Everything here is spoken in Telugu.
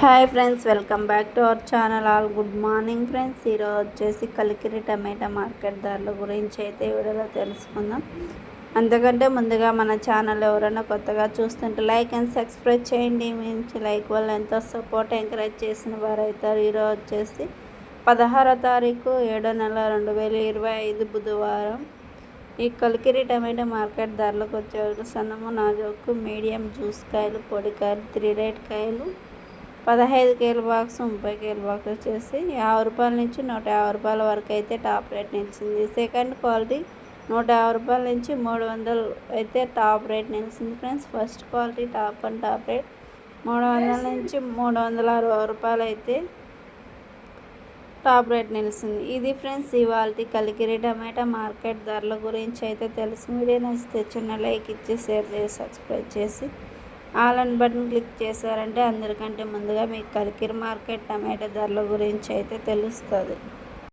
Hi friends welcome back to our channel. All good morning friends. ఈరోజు వచ్చేసి కలికిరి టమాటా మార్కెట్ ధరల గురించి అయితే వీడియోలో తెలుసుకుందాం. అంతకంటే ముందుగా మన ఛానల్ ఎవరైనా కొత్తగా చూస్తుంటే లైక్ అండ్ సబ్స్క్రైబ్ చేయండి. మించి లైక్ వల్ల ఎంతో సపోర్ట్ ఎంకరేజ్ చేసిన వారు అవుతారు. ఈరోజు వచ్చేసి పదహారో తారీఖు ఏడో నెల రెండు వేల ఇరవై ఐదు బుధవారం. ఈ కలికిరి టమాటా మార్కెట్ ధరలకు వచ్చే సన్నము నాజోకు మీడియం జ్యూస్ కాయలు పొడికాయలు త్రీ రేట్ కాయలు పదహైదు కేల బాక్స్ ముప్పై కేల బాక్స్ వచ్చేసి యాభై రూపాయల నుంచి నూట యాభై రూపాయల వరకు అయితే టాప్ రేట్ నిలిచింది. సెకండ్ క్వాలిటీ నూట యాభై రూపాయల నుంచి మూడు వందలు అయితే టాప్ రేట్ నిలిచింది friends. First quality top and top rate మూడు వందల నుంచి మూడు వందల అరవై రూపాయలు అయితే టాప్ రేట్ నిలిచింది. ఇది ఫ్రెండ్స్ ఇవాళ కలికిరి టమాటా మార్కెట్ ధరల గురించి అయితే తెలుసు. వీడియో నచ్చితే చిన్న లైక్ ఇచ్చి షేర్ చేసి సబ్స్క్రైబ్ చేసి ఆల్ అండ్ బటన్ క్లిక్ చేశారంటే అందరికంటే ముందుగా మీకు కలికిరి మార్కెట్ టమాటా ధరల గురించి అయితే తెలుస్తుంది.